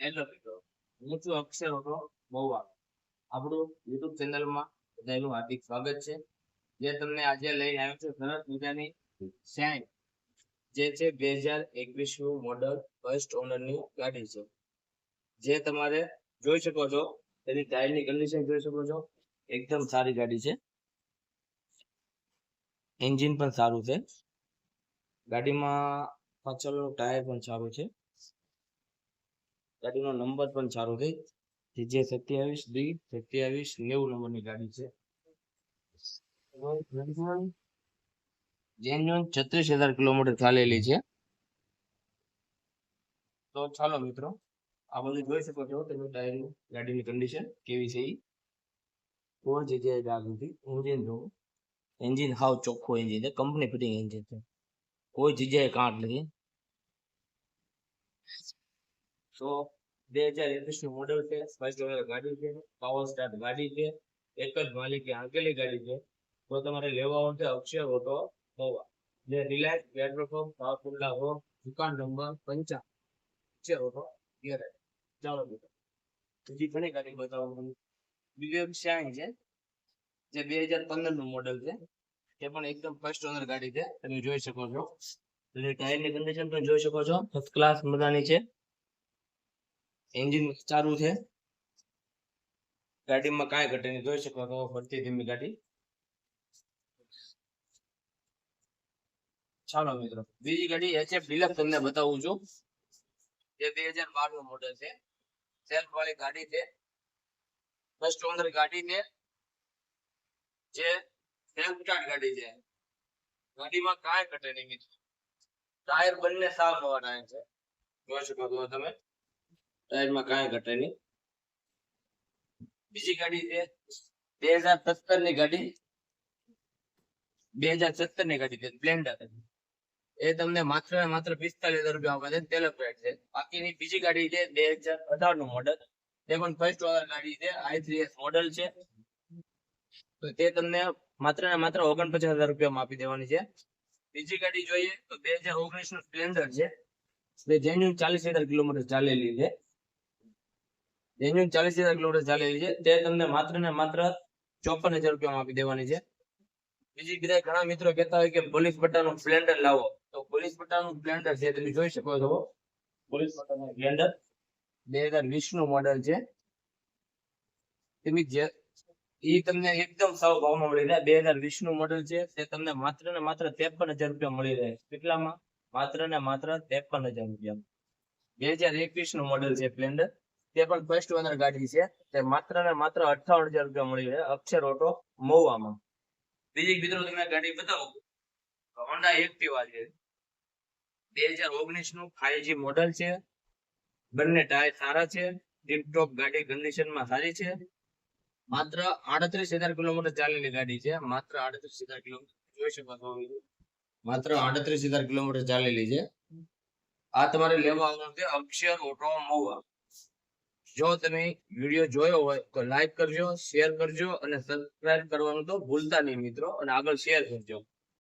Hello મિત્રો હું છું અક્ષર હતો મહુવા આપણું યુટ્યુબ ચેનલમાં બધાનું હાર્દિક સ્વાગત છે. જે તમને આજે લઈને આવ્યો છે સરસ મજાની શાઇન જે છે બે હજાર એકવીસનું મોડલ ફર્સ્ટ ઓનરની ગાડી છે. જે તમારે જોઈ શકો છો, તેની ટાયરની કન્ડિશન જોઈ શકો છો. એકદમ સારી ગાડી છે. એન્જિન પણ સારું છે. ગાડીમાં પાછળનું ટાયર પણ સારું છે. ગાડીનો નંબર પણ સારો છે જે સત્યાવીસ બી સત્યાવીસ, નેવું નંબરની ગાડી છે. જેન્યુન છત્રીસ હજાર કિલોમીટર ચાલેલી છે. તો ચાલો મિત્રો, આ બધું જોઈ શકો છો. તમે ટાયરની ગાડીની કન્ડિશન કેવી છે એ કોઈ જગ્યાએ ડાઘ નથી. એન્જિન જોવો એન્જિન હાવ ચોખ્ખું એન્જિન છે. કંપની ફિટિંગ એન્જિન છે. કોઈ જગ્યાએ કાંટ નથી. તો બે હજાર એકવીસનું મોડલ છે ઓનર ગાડી છે. પાવર સ્ટાર ગાડી છે. એક જ માલિકે આંકેલી ગાડી છે. તો તમારે લેવા હોય તો અક્ષર ઓટો હોવા જે રિલાયન્સ પેટ્રોલ પંપ હો દુકાન નંબર પંચા અક્ષર ઓટો ગેરેજ ચાલો મિત્રો. બીજી ઘણી ગાડી બતાવો બીજું શાઇન છે, જે બે હજાર પંદરનું મોડેલ છે. તે પણ એકદમ ફર્સ્ટ ઓનર ગાડી છે. તમે જોઈ શકો છો. એટલે ટાયરની કન્ડિશન પણ જોઈ શકો છો. ફર્સ્ટ ક્લાસ મજાની છે. એન્જિન ચાલુ છે. ગાડીમાં કાંઈ ઘટે નહીં. જોઈ શકો તો ફરતી ધીમી ગાડી. ચાલો મિત્રો, બીજી ગાડી એચએફ ડિલક્સ તમને બતાવું છું. જે બે હજાર બારનું મોડેલ છે. સેલ્ફ વાળી ગાડી છે. ફર્સ્ટ ઓનર ગાડી છે. જે સેલ્ફ સ્ટાર્ટ ગાડી છે. ગાડીમાં કાંઈ ઘટે નહીં મિત્રો. ટાયર બંને સાફ નવા ટાયર છે. જોઈ શકો છો તમે. ટાયરમાં કાંઈ ઘટે નહીં. બીજી ગાડી છે બે હજાર સત્તરની ગાડી. બે હજાર સત્તરની ગાડી છે સ્પ્લેન્ડર એ તમને માત્ર માત્ર પિસ્તાલીસ હજાર રૂપિયા આવે છે, તેલ પ્લેટ છે. બાકીની બીજી ગાડી છે બે હજાર અઢારનું મોડલ તે પણ ફર્સ્ટ ઓનર ગાડી છે, આઈ થ્રી એસ મોડલ છે. તો તે તમને માત્ર ને માત્ર ઓગણપચાસ હજાર રૂપિયામાં આપી દેવાની છે. બીજી ગાડી જોઈએ તો બે હજાર ઓગણીસનું સ્પ્લેન્ડર છે. તે જેન્યુન ચાલીસ હજાર કિલોમીટર ચાલેલી છે. જેન્યુન ચાલીસ હજાર કિલોમીટર ચાલેલી છે. તે તમને માત્ર ને માત્ર ચોપન હજાર રૂપિયામાં આપી દેવાની છે. બીજી બધા ઘણા મિત્રો કહેતા હોય કે પોલીસ પટ્ટાનું સ્પ્લેન્ડર લાવો. તો પોલીસ પટ્ટાનું સ્પ્લેન્ડર છે, તમે જોઈ શકો છો. પોલીસ પટ્ટાનું સ્પ્લેન્ડર બે હજાર વીસનું મોડેલ છે. તમે ઈ તમને એકદમ સાવ ભાવમાં મળી રહ્યા બે હજાર વીસનું મોડેલ છે. તે તમને માત્ર ને માત્ર ત્રેપન હજાર રૂપિયા મળી રહે. કેટલામાં? માત્ર ને માત્ર ત્રેપન હજાર રૂપિયા. બે હજાર એકવીસનું મોડેલ છે સ્પ્લેન્ડર તે પણ ફર્સ્ટ ઓનર ગાડી છે. તે માત્ર ને માત્ર અઠાવન હજાર રૂપિયા મળી રહે અક્ષર ઓટો મહુવામાં. બીજી મિત્રો તમને ગાડી બતાવું. હોન્ડા એક્ટિવા છે. બે હજાર ઓગણીસનું ફાઈવ મોડલ છે. બંને ટાયર સારા છે. ટીપટોપ ગાડી કન્ડિશનમાં સારી છે. માત્ર આડત્રીસ હજાર કિલોમીટર ચાલેલી ગાડી છે. માત્ર આડત્રીસ હજાર કિલોમીટર. જોઈ શકો છો માત્ર આડત્રીસ હજાર કિલોમીટર ચાલેલી છે. આ તમારે લેવા આવવાનું છે અક્ષર ઓટો મહુવા. જો તમે વીડિયો જોયો હોય તો લાઈક કરજો શેર કરજો અને સબસ્ક્રાઇબ કરવાનું તો ભૂલતા નહીં મિત્રો. અને આગળ શેર કરજો.